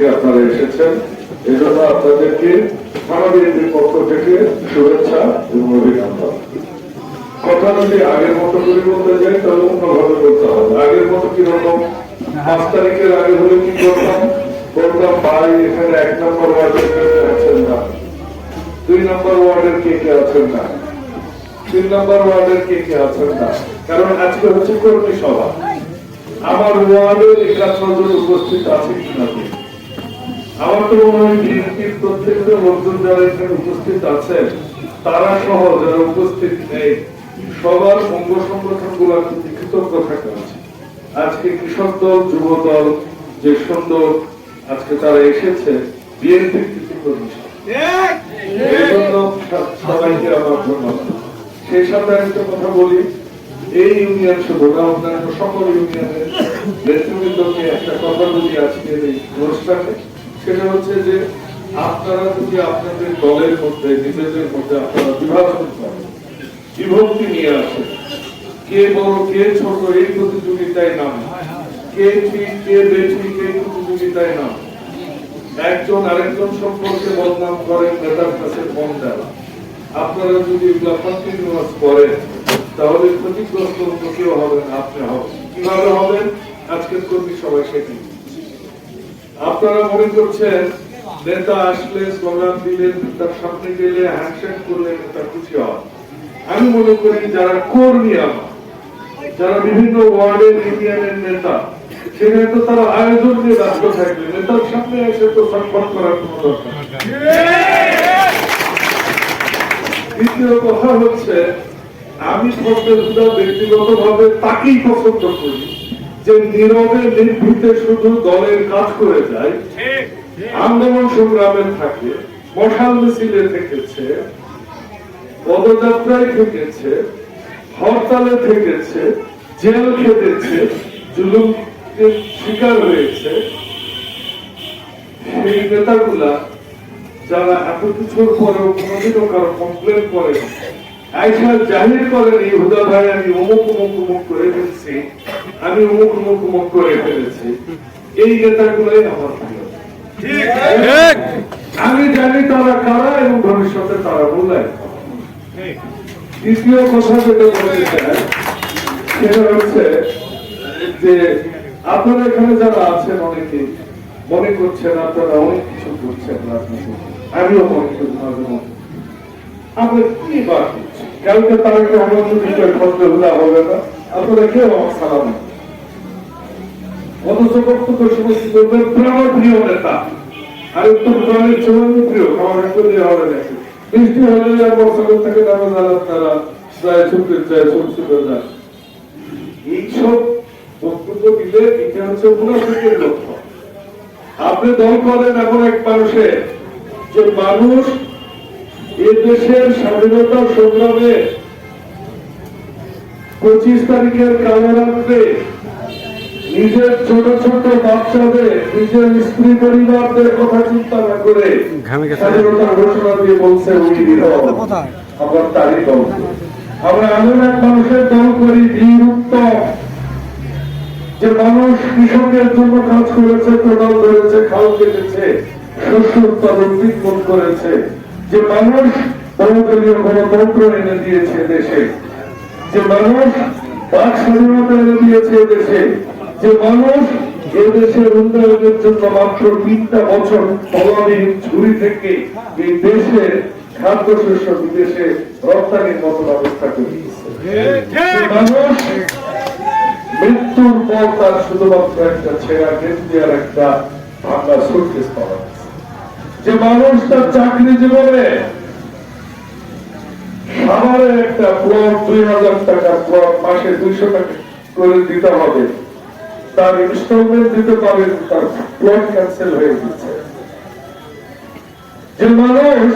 থেকে আপনারা এসেছেন। এই জন্য আপনাদেরকে আমাদের পক্ষ থেকে শুভেচ্ছা এবং অভিনন্দন। কথা যদি আগের মতো করে বলতে যাই, তাহলে অন্যভাবে বলতে হবে। আগের মতো কীরকম? পাঁচ তারিখের আগে হলে কি করতাম? বলতাম, ভাই, এখানে এক নম্বর ওয়ার্ডের কে কে আছেন না। দুই নম্বর ওয়ার্ডের কে কে আছেন না? তিন নম্বর ওয়ার্ডের কে কে আছেন না? কারণ আজকে হচ্ছে কর্মী সভা। আমার ওয়ার্ডের একাত্র উপস্থিত আছে কিনা। আমার তো মনে হয় বিএনপির প্রত্যেকটা লোকজন যারা এখানে উপস্থিত আছেন তারা সহ যারা উপস্থিত নেই সবার অঙ্গ সংগঠনগুলো কৃতজ্ঞ থাকা। আজকে কৃষক দল যুব দল যে সুন্দর আজকে তারা এসেছে বিএনপির কৃতজ্ঞ এই জন্য সব- সবাইকে আমার ধন্যবাদ। সেই সাথে আমি একটা কথা বলি এই ইউনিয়ন শুধু না অন্যান্য সকল ইউনিয়নের নেতৃবৃন্দকে একটা কথা বলি আজকের এই অনুষ্ঠানে। সেটা হচ্ছে যে আপনারা যদি আপনাদের দলের মধ্যে, নিজেদের মধ্যে আপনারা বিভাজন করেন, বিভক্তি নিয়ে আসেন, কে বড়, কে ছোট, এই প্রতিযোগিতায় নাম, কে ঠিক, কে বেঠিক, এই প্রতিযোগিতায় নাম, একজন আরেকজন সম্পর্কে বদনাম করেন, নেতার কাছে ফোন দেওয়া আপনারা যদি এগুলো কন্টিনিউয়াস করেন, তাহলে ক্ষতিগ্রস্ত কেউ হবেন আপনি হবেন। কীভাবে হবেন? আজকের কর্মী সবাই সেটি আপনারা মনে করছেন নেতা আসলে স্লোগান দিলেন, তার সামনে গেলে হ্যান্ডশেক করলে নেতা খুশি হয় আমি মনে করি যারা কর্মী আমার, যারা বিভিন্ন ওয়ার্ডের ইউনিয়নের নেতা সেখানে তো তারা আয়োজন নিয়ে ব্যস্ত থাকবে, নেতার সামনে এসে তো করার দরকার দ্বিতীয় কথা হচ্ছে, আমি ফখরুদ্দা ব্যক্তিগত ভাবে তাকেই পছন্দ করি। যে নীরবে নির্ভীতে শুধু দলের কাজ করে যায় আন্দোলন সংগ্রামে থাকে মশাল মিছিলে থেকেছে পদযাত্রায় থেকেছে হরতালে থেকেছে জেল খেটেছে জুলুমের শিকার হয়েছে। সেই নেতাগুলা যারা এত কিছুর পরেও কোনোদিনও কারও কমপ্লেন করে আইসা জাহির করেন এই হুদা ভাই আমি অমুক অমুক অমুক করে ফেলছি। আমি অমুক অমুক অমুক করে ফেলেছি এই নেতাগুলাই আমার প্রিয় আমি জানি তারা কারা এবং ভবিষ্যতে তারা মূল্যায়ন করবে। দ্বিতীয় কথা যেটা বলতে চাই সেটা হচ্ছে যে আপনারা এখানে যারা আছেন অনেকে মনে করছেন আপনারা অনেক কিছু করছেন রাজনীতি আমিও মনে করি মাঝে মধ্যে আমরা কি বা করছি? কালকে তারা খন্ড হলে হবে না আপনারা কেউ আমার সালাম। সময় করবেন আমার প্রিয় নেতা আর উত্তর প্রিয় করলে হবে নাকি বৃষ্টি হলে আর তারা যায় এইসব বক্তব্য দিলে এটা হচ্ছে মুনাফিকের লক্ষ্য আপনি দল করেন এমন এক মানুষের যে মানুষ এ দেশের স্বাধীনতা সংগ্রামে পঁচিশ তারিখের কালরাত্রে নিজের ছোট ছোট বাচ্চাদের নিজের স্ত্রী পরিবারদের কথা চিন্তা না করে স্বাধীনতা ঘোষণা দিয়ে বলছে আমরা তারই দল। আমরা এমন এক মানুষের দল করি বীর উত্তম। যে মানুষ কৃষকের জন্য কাজ করেছে কোদাল ধরেছে খাল কেটেছে শস্য উৎপাদন বিপন করেছে। যে মানুষ বহুদলীয় গণতন্ত্র এনে দিয়েছে দেশে। যে মানুষ বাক স্বাধীনতা এনে দিয়েছে দেশে। যে মানুষ এ দেশের উন্নয়নের জন্য মাত্র তিনটা বছর তলাবিহীন ঝুড়ি থেকে এই দেশের খাদ্যশস্য বিদেশে রপ্তানির মতো ব্যবস্থা করে মানুষ মৃত্যুর পর তার শুধুমাত্র একটা ছেঁড়া গেঞ্জি আর একটা ভাঙা সুটকেস পাওয়া যে মানুষ তার চাকরি জীবনে সামারে একটা প্লট দুই হাজার টাকা প্লট মাসে দুইশো টাকা করে দিতে হবে। তার ইনস্টলমেন্ট দিতে পারে, তার প্লট ক্যান্সেল হয়ে গেছে। যে মানুষ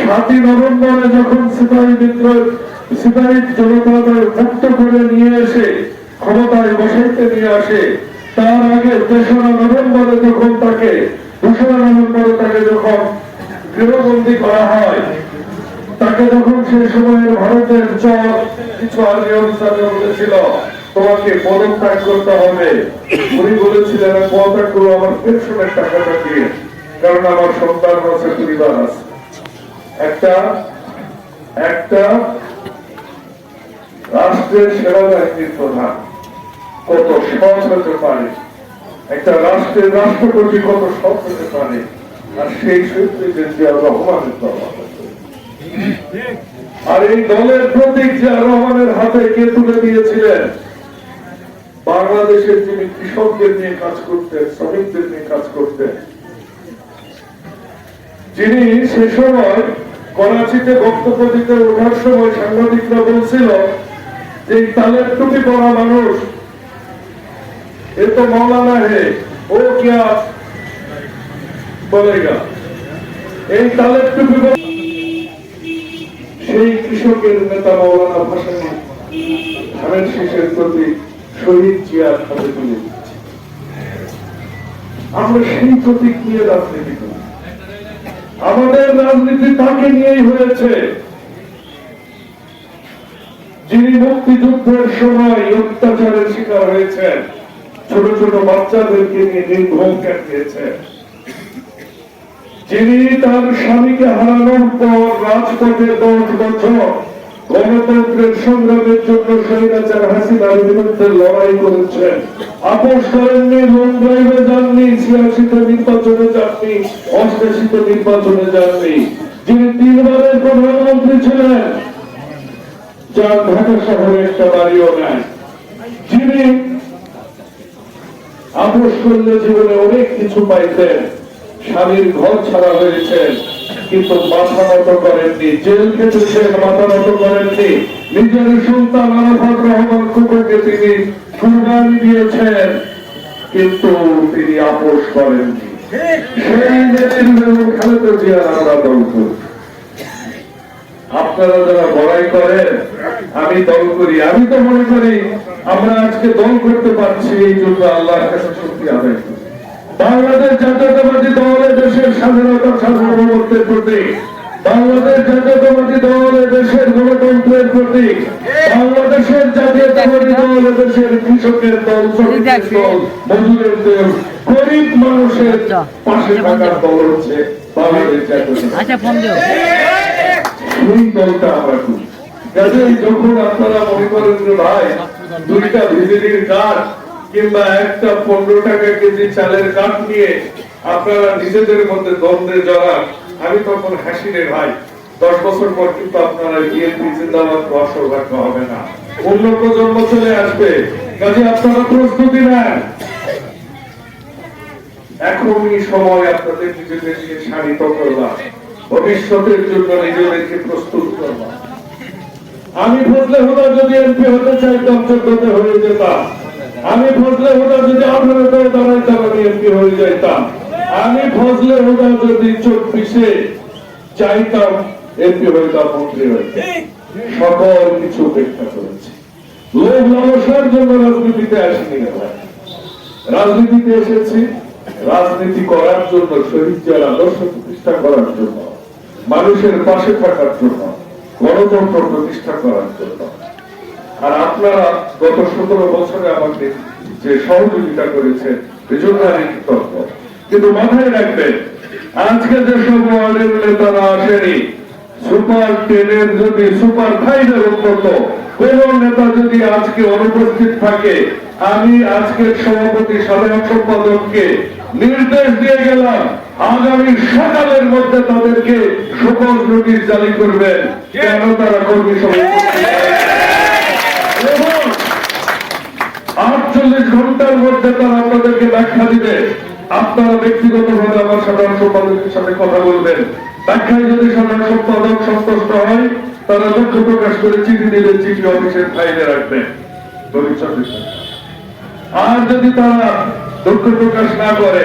সাতই নভেম্বরে যখন সিপাহী বিদ্রোহ, সিপাহী জনতাদের মুক্ত করে নিয়ে এসে ক্ষমতায় বসাইতে নিয়ে আসে, তার আগে তেসরা নভেম্বরে যখন তাকে, দোসরা নভেম্বরে তাকে যখন গৃহবন্দী করা হয়, তাকে যখন সেই সময়ের ভারতের চর কিছু আর্মি অফিসাররা বলেছিল তোমাকে পদত্যাগ করতে হবে। উনি বলেছিলেন পদত্যাগ করব আমার পেনশনের টাকাটা দিয়ে, কারণ আমার সন্তান আছে, পরিবার আছে। একটা একটা রাষ্ট্রের সেনাবাহিনীর প্রধান, কত সৎ হতে পারে। একটা রাষ্ট্রের রাষ্ট্রপতি কত সৎ হতে পারে, আর সেই সূত্রে যে রহমানের আর এই দলের প্রতীক জিয়া রহমানের হাতে কে তুলে দিয়েছিলেন? বাংলাদেশের যিনি কৃষকদের নিয়ে কাজ করতেন, শ্রমিকদের নিয়ে কাজ করতেন, যিনি সে সময় করাচিতে বক্তব্য দিতে ওঠার সময় সাংবাদিকরা বলছিল যে তালের টুপি পরা মানুষ, এ তো মৌলানা হে, ও কিয়া বলেগা এই তালের টুপি সেই কৃষকের নেতা মৌলানা ভাসানী ধানের শীষের প্রতি শহীদ জিয়ার হাতে তুলে দিচ্ছে। আমরা সেই প্রতীক নিয়ে রাজনীতি করি। আমাদের রাজনীতি তাকে নিয়েই হয়েছে। যিনি মুক্তিযুদ্ধের সময় অত্যাচারের শিকার হয়েছেন, ছোট ছোট বাচ্চাদেরকে নিয়ে নির্ভম কাটিয়েছেন। যিনি তার স্বামীকে হারানোর পর রাজপথে দশ বছর গণতন্ত্রের সংগ্রামের জন্য স্বৈরাচার হাসিনার বিরুদ্ধে লড়াই করেছেন আপোষ করেননি ড্রাইভে যাননি, ছিয়াশিতে নির্বাচনে যাননি, অষ্টাশিতে নির্বাচনে যাননি। যিনি তিনবারের প্রধানমন্ত্রী ছিলেন, যার ঢাকা শহরে একটা বাড়িও নাই। যিনি আপোষ করলে জীবনে অনেক কিছু পাইতেন, স্বামীর ঘর ছাড়া হয়েছেন। কিন্তু মাথা নত করেননি, জেল খেটেছেন মাথা নত করেননি, নিজের সন্তান আরাফাত রহমান কুকুরকে তিনি কুরবান দিয়েছেন, কিন্তু তিনি আপোষ করেননি। আপনারা যারা বড়াই করেন, আমি দল করি। আমি তো মনে করি, আমরা আজকে দল করতে পারছি, এই জন্য আল্লাহর কাছে শক্তি বাংলাদেশ জাতীয়তাবাদী দেশের স্বাধীনতা সার্বভৌমত্বের প্রতীক বাংলাদেশ জাতীয়তাবাদী দল দেশের গণতন্ত্রের প্রতীক বাংলাদেশের জাতীয়তাবাদী দল দেশের কৃষকের দল শ্রমিকের দল মজুরের দল গরিব মানুষের পাশে থাকার দল হচ্ছে বাংলাদেশ আচ্ছা ফোন দিও সেই দলটা আমরা করি। কাজেই যখন আপনারা মনে করেন যে ভাই দুইটা বিজেপির কাঠ কিংবা একটা পনেরো টাকা কেজি চালের কাঠ নিয়ে আপনারা নিজেদের মধ্যে দ্বন্দ্বে জড়ান আমি তখন হাসি রে ভাই। দশ বছর পর কিন্তু আপনারা বিএনপি জিন্দাবাদ হওয়ার সৌভাগ্য হবে না। অন্য প্রজন্ম চলে আসবে। কাজে আপনারা প্রস্তুতি নেন। এখনই সময় আপনাদের শাড়িত ভবিষ্যতের জন্য নিজেদেরকে প্রস্তুত করবা আমি ফজলে হুদা যদি এমপি হতে চাইতাম চোদ্দতে হয়ে যেতাম। আমি ফজলে হুদা যদি আঠারোতে দাঁড়াইতাম, আমি এমপি হয়ে যাইতাম। আমি ফজলে হুদা যদি চব্বিশে চাইতাম, এমপি হইতাম মন্ত্রী হইতাম সকল কিছু উপেক্ষা করেছি। লোভ লালসার জন্য রাজনীতিতে আসেনি রাজনীতিতে এসেছি, রাজনীতি করার জন্য শহীদ জিয়ার আদর্শ প্রতিষ্ঠা করার জন্য, মানুষের পাশে থাকার জন্য, গণতন্ত্র প্রতিষ্ঠা করার জন্য। আর আপনারা গত সতেরো বছরে আমাকে যে সহযোগিতা করেছেন এজন্য আমি কৃতজ্ঞ। কিন্তু মাথায় রাখবেন, আজকে যে সব ওয়ার্ডের নেতারা আসেনি, সুপার টেনের যদি সুপার ফাইভের অন্তত কোন নেতা যদি আজকে অনুপস্থিত থাকে, আমি আজকের সভাপতি সাধারণ সম্পাদককে নির্দেশ দিয়ে গেলাম, আগামী সকালের মধ্যে তাদেরকে সকল নোটিশ জারি করবেন। কেন তারা কর্মী সভাপতি আটচল্লিশ ঘণ্টার মধ্যে তারা আপনাদেরকে ব্যাখ্যা দিবে। আপনারা ব্যক্তিগত ভাবে আমার সাধারণ সম্পাদকের সাথে কথা বলবেন। ব্যাখ্যায় যদি সাধারণ সম্পাদক সন্তুষ্ট হয়, তারা দুঃখ প্রকাশ করে চিঠি দিলে চিঠি অফিসের ফাইলে রাখবেন আর যদি তারা দুঃখ প্রকাশ না করে,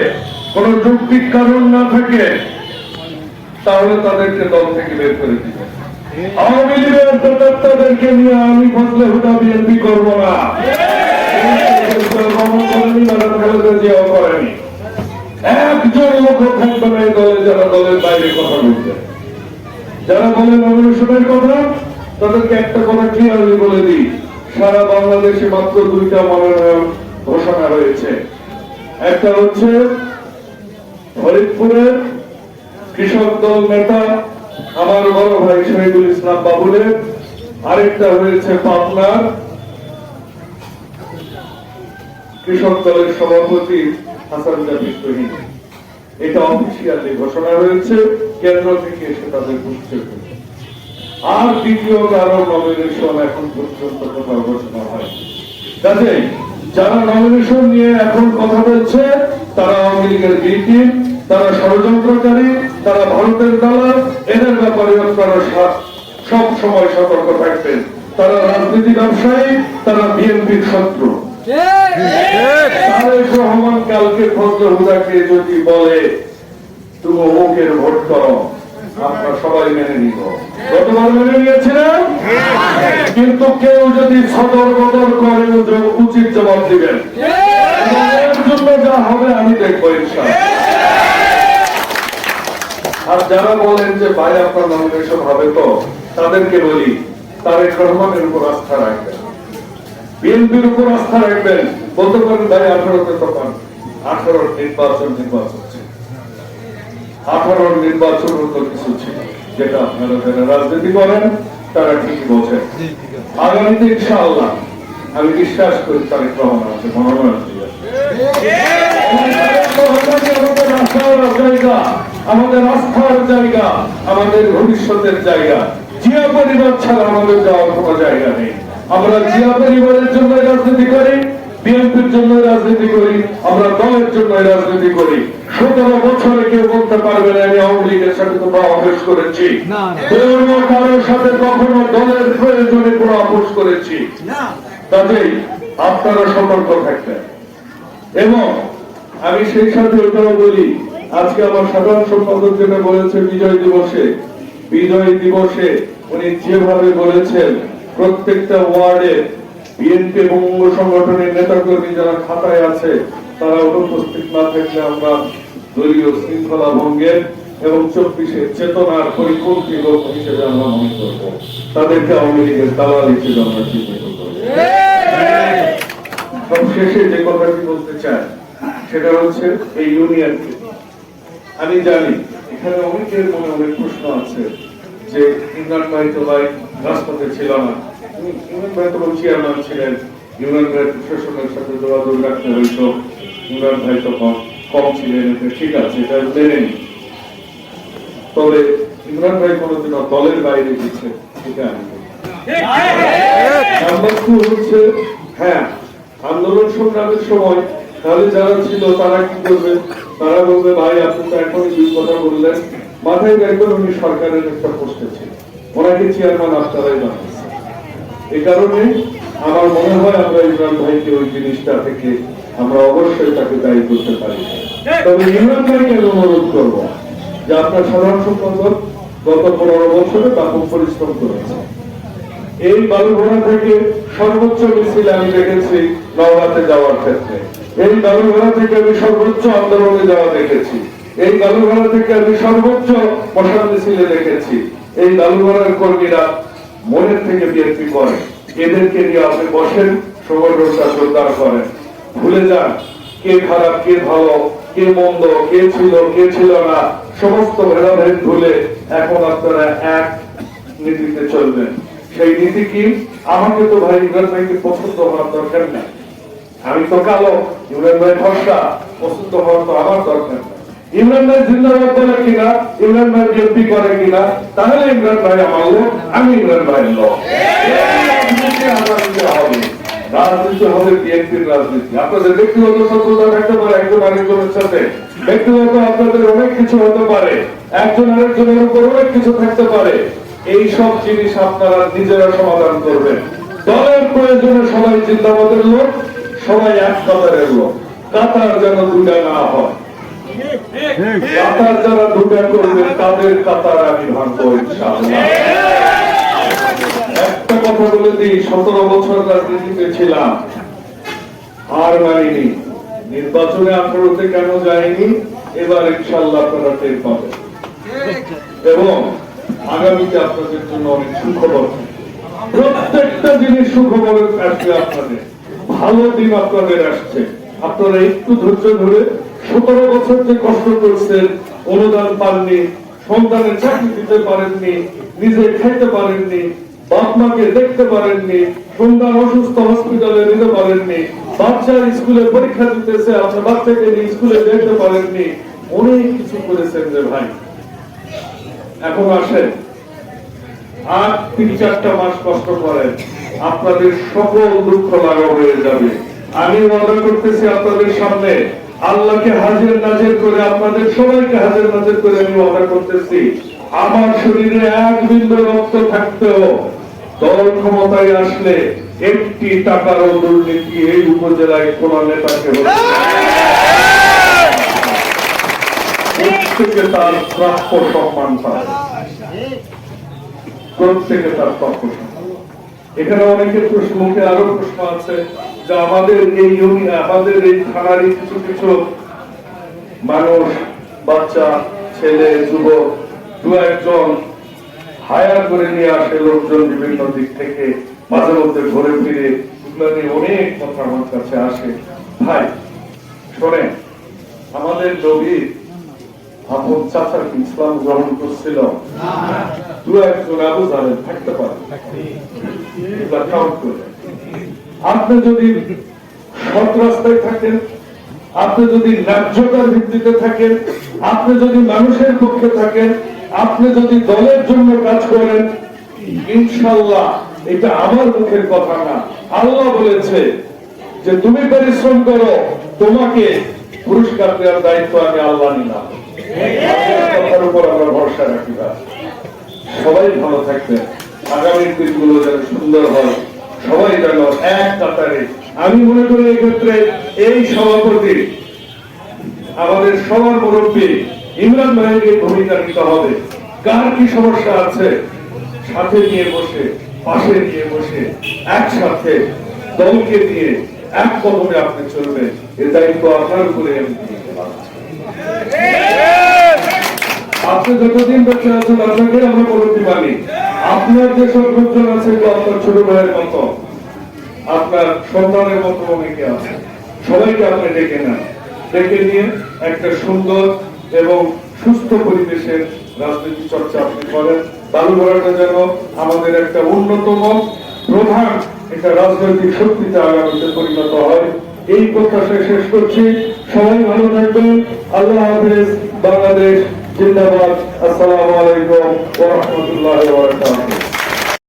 কোন যৌক্তিক কারণ না থাকে, তাহলে তাদেরকে দল থেকে বের করে দিবে। আওয়ামী লীগের প্রতাপ্তাদেরকে নিয়ে আমি ফসলে হুদা বিএনপি করব না। করেনি। একজন লোক থাকবে না এই দলে যারা দলের বাইরে কথা বলছে। যারা বলে নমিনেশনের কথা, তাদেরকে একটা কথা ক্লিয়ারলি বলে দিই। সারা বাংলাদেশে মাত্র দুইটা মনোনয়ন ঘোষণা হয়েছে একটা হচ্ছে ফরিদপুরের কৃষক দল নেতা আমার বড় ভাই শহীদুল ইসলাম বাবুলের। আরেকটা হয়েছে পাবনার কৃষক দলের সভাপতি হাসান জাবির তহিদ এটা অফিসিয়ালি ঘোষণা হয়েছে, কেন্দ্র থেকে এসে তাদের বুঝতে আর দ্বিতীয় কারও নমিনেশন এখন পর্যন্ত কোথাও ঘোষণা যারা নমিনেশন নিয়ে এখন কথা বলছে, তারা আওয়ামী লীগের তারা ষড়যন্ত্রকারী, তারা ভারতের দালাল, এদের ব্যাপারে আপনারা সব সময় সতর্ক থাকবেন। তারা রাজনীতি ব্যবসায়ী, তারা বিএনপির শত্রু। রহমান কালকে ফজল হুদাকে যদি বলে, তুমি অমুকের ভোট করো আমরা সবাই মেনে নিব। গতবার মেনে নিয়েছিলাম কিন্তু কেউ যদি সদর বদল করে উচিত জবাব দিবেন। যা হবে আমি দেখব আর যারা বলেন যে ভাই, আপনার নমিনেশন হবে তো, তাদেরকে বলি, তারেক রহমানের উপর আস্থা রাখবেন। বিএনপির উপর আস্থা রাখবেন। বলতে পারেন ভাই আঠারোতে তখন আঠারোর নির্বাচন নির্বাচন ছিল। আঠারোর নির্বাচন অন্য কিছু ছিল যেটা আপনারা যারা রাজনীতি করেন তারা ঠিকই বোঝেন আগামীতে ইনশাআল্লাহ আমি বিশ্বাস করি তারেক রহমান আছে মনোনয়ন দিয়ে আমাদের আস্থার জায়গা আমাদের ভবিষ্যতের জায়গা। জিয়া পরিবার ছাড়া আমাদের যাওয়ার কোনো জায়গা নেই। আমরা জিয়া পরিবারের জন্য রাজনীতি করি বিএনপির জন্য রাজনীতি করি আমরা দলের জন্য রাজনীতি করি। সতেরো বছরে কেউ বলতে পারবে না আমি আওয়ামী লীগের সাথে কোনো অভ্যেস করেছি। কোনো কারোর সাথে কখনো দলের প্রয়োজনে কোনো আপোষ করেছি। কাজেই আপনারা সতর্ক থাকবেন। এবং আমি সেই সাথে ওটাও বলি আজকে আমার সাধারণ সম্পাদক যেটা বলেছে বিজয় দিবসে বিজয় দিবসে উনি যেভাবে বলেছেন প্রত্যেকটা ওয়ার্ডে বিএনপি এবং অঙ্গ সংগঠনের নেতাকর্মী যারা খাতায় আছে, তারা অনুপস্থিত না থাকলে আমরা দলীয় শৃঙ্খলা ভঙ্গের এবং চব্বিশের চেতনার পরিপন্থী লোক হিসেবে আমরা মনে করব। তাদেরকে আওয়ামী লীগের দালাল হিসেবে আমরা চিহ্নিত করব। সব শেষে যে কথাটি বলতে চাই, সেটা হচ্ছে এই ইউনিয়নকে আমি জানি, এখানে অনেকের মনে অনেক প্রশ্ন আছে যে ইমরান ভাই তো রাজপথে ছিল না। ছিলেন ভাই সাথে যোগাযোগ রাখতে ভাই কম ছিলেন ঠিক আছে। তবে ইমরান ভাই দলের বাইরে হচ্ছে হ্যাঁ আন্দোলন সংগ্রামের সময় তাহলে যারা ছিল তারা কি করবে তারা বলবে ভাই আপনি তো এখনই দুই কথা বললেন মাথায় দেখবেন উনি সরকারের একটা পোস্টে ছিল ওনাকে চেয়ারম্যান আপনারাই বানাচ্ছেন এই কারণে আমার মনে হয় আমরা ইমরান ভাইকে ওই জিনিসটা থেকে আমরা অবশ্যই তাকে দায়ী করতে পারি। তবে ইমরান ভাইকে অনুরোধ করব যে আপনার সাধারণ সম্পাদক গত পনেরো বছরে ব্যাপক পরিশ্রম করেছে। এই বালুঘোড়া থেকে সর্বোচ্চ মিছিল আমি দেখেছি নওগাঁতে যাওয়ার ক্ষেত্রে। এই বালুঘোড়া থেকে আমি সর্বোচ্চ আন্দোলনে যাওয়া দেখেছি। এই বালুঘোড়া থেকে আমি সর্বোচ্চ মশাল মিছিলে দেখেছি। এই বালুঘোড়ার কর্মীরা মনের থেকে বিএনপি করে, এদেরকে নিয়ে আপনি বসেন, সংগঠনটা জোরদার করেন। ভুলে যান, কে খারাপ, কে ভালো, কে মন্দ, কে ছিল কে ছিল না, সমস্ত ভেদাভেদ ভুলে এখন আপনারা এক নীতিতে চলবেন। সেই নীতি কি? আমাকে তো ভাই ইমরান ভাইকে পছন্দ হওয়ার দরকার নাই। আমি তো কালো, ইমরান ভাই ফর্সা পছন্দ হওয়ার তো আমার দরকার নাই। ইমরান ভাই জিন্দাবাদ বলে কিনা ইমরান ভাই বিএনপি করে কিনা, তাহলে ইমরান ভাই আমার লোক, আমি ইমরান আপনাদের অনেক কিছু হতে পারে, একজন আরেকজনের অনেক কিছু থাকতে পারে। এই সব জিনিস আপনারা নিজেরা সমাধান করবেন। দলের সবাই লোক, সবাই এক কাতারের লোক। কাতার যেন দুটা না হয়। কাতার যারা দুটা করবে তাদের কাতার আমি ভাঙবো একটা কথা বলে দিই, সতেরো বছর রাজনীতিতে ছিলাম আর মানিনি। নির্বাচনে আঠারোতে কেন যায়নি এবার ইনশাল্লাহ আপনারা টের পাবেন। এবং আগামীতে আপনাদের জন্য অনেক সুখবর প্রত্যেকটা জিনিস সুখবর আসবে আপনাদের। ভালো দিন আপনাদের আসছে। আপনারা একটু ধৈর্য ধরে সতেরো বছর যে কষ্ট করছেন, অনুদান পাননি, সন্তানের চাকরি দিতে পারেননি, নিজে খাইতে পারেননি বাপ মাকে দেখতে পারেননি, সন্তান অসুস্থ হসপিটালে নিতে পারেননি, বাচ্চার স্কুলে পরীক্ষা দিতেছে আপনার বাচ্চাকে স্কুলে যেতে পারেননি, অনেক কিছু করেছেন যে ভাই। এখন আসেন। আর তিন চারটা মাস কষ্ট করেন, আপনাদের সকল দুঃখ লাগা হয়ে যাবে। আমি ওয়াদা করতেছি আপনাদের সামনে আল্লাহকে হাজির নাজির করে আপনাদের সবাইকে হাজির নাজির করে আমি ওয়াদা করতেছি, আমার শরীরে এক বিন্দু রক্ত থাকতেও দল ক্ষমতায় আসলে একটি টাকারও দুর্নীতি এই উপজেলায় কোন নেতাকে প্রত্যেকে তার প্রাপ্য সম্মান পায়। প্রত্যেকে তার প্রাপ্য সম্মান। এখানে অনেকের প্রশ্ন মুখে আরও প্রশ্ন আছে। যে আমাদের এই আমাদের এই থানারই কিছু কিছু মানুষ বাচ্চা ছেলে যুবক দু একজন হায়ার করে নিয়ে আসে লোকজন বিভিন্ন দিক থেকে। মাঝে মধ্যে ঘুরে ফিরে। অনেক কথা আমার কাছে আসে। ভাই শোনেন আমাদের নবী আপন চাচার ইসলাম গ্রহণ করছিল? দু একজন আবু জালেম থাকতে পারে। আপনি যদি সৎ থাকেন, আপনি যদি ন্যায্যতার ভিত্তিতে থাকেন, আপনি যদি মানুষের পক্ষে থাকেন, আপনি যদি দলের জন্য কাজ করেন ইনশাল্লাহ এটা আমার মুখের কথা না। আল্লাহ বলেছে যে তুমি পরিশ্রম করো, তোমাকে পুরস্কার দেওয়ার দায়িত্ব আমি আল্লাহ নিলাম। কথার উপর আমরা ভরসা রাখি। সবাই ভালো থাকবেন। আগামী দিনগুলো যেন সুন্দর হয়। সবাই যেন এক কাতারে। আমি মনে করি এই ক্ষেত্রে এই সভাপতি আমাদের সবার মুরব্বী ইমরান ভাইয়ের ভূমিকা নিতে হবে। কার কি সমস্যা আছে? সাথে নিয়ে বসে পাশে নিয়ে বসে একসাথে দলকে দিয়ে এক কদমে আপনি চলবেন। এর দায়িত্ব আপনার উপরে আমি আপনি যতদিন বেঁচে আছেন আপনাকে আমরা বলতে পারি আপনার যে সব লোকজন আছে আপনার ছোট ভাইয়ের মতো। আপনার সন্তানের মতো অনেকে আছে। সবাইকে আপনি ডেকে নেন। ডেকে নিয়ে একটা সুন্দর এবং সুস্থ পরিবেশের রাজনীতি চর্চা আপনি করেন। বালুঘাটা যেন আমাদের একটা অন্যতম প্রধান একটা রাজনৈতিক শক্তিতে আগামীতে পরিণত হয়। এই প্রত্যাশায় শেষ করছি। সবাই ভালো থাকবেন। আল্লাহ হাফেজ। বাংলাদেশ জিন্দাবাদ আসসালামু আলাইকুম ওয়া রাহমাতুল্লাহি ওয়া বারাকাতুহু